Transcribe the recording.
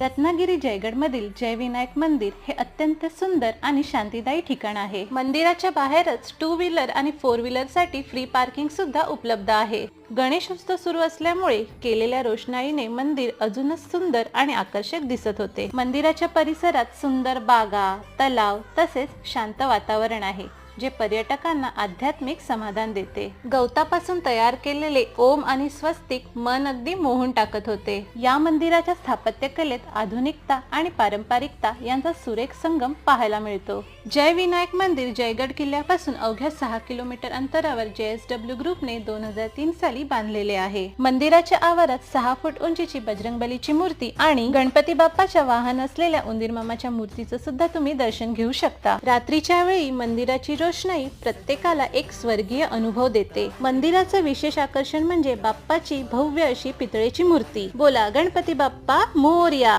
रत्नागिरी जयगडमधील जयविनायक मंदिर हे अत्यंत सुंदर आणि शांतीदायी ठिकाण आहे. मंदिराच्या बाहेरच टू व्हीलर आणि फोर व्हीलरसाठी फ्री पार्किंग सुद्धा उपलब्ध आहे. गणेशोत्सव सुरू असल्यामुळे केलेल्या रोषणाईने मंदिर अजूनच सुंदर आणि आकर्षक दिसत होते. मंदिराच्या परिसरात सुंदर बागा तलाव तसेच शांत वातावरण आहे. जे पर्यटकांना आध्यात्मिक समाधान देते. गवतापासून तयार केलेले ओम आणि स्वस्तिक मन अगदी मोहून टाकत होते. या मंदिराच्या स्थापत्यकलेत आधुनिकता आणि पारंपरिकता यांचा सुरेख संगम पाहायला मिळतो. जय विनायक मंदिर जयगड किल्ल्यापासून अवघ्या सहा किलोमीटर अंतरावर जेएसडब्ल्यू ग्रुपने दोन हजार तीन साली बांधलेले आहे. मंदिराच्या आवारात सहा फूट उंचीची बजरंगबलीची मूर्ती आणि गणपती बाप्पाच्या वाहन असलेल्या उंदीर मामाच्या मूर्तीचं सुद्धा तुम्ही दर्शन घेऊ शकता. रात्रीच्या वेळी मंदिराची रोषणाई प्रत्येकाला एक स्वर्गीय अनुभव देते. मंदिराचं विशेष आकर्षण म्हणजे बाप्पाची भव्य अशी पितळेची मूर्ती. बोला गणपती बाप्पा मोरया.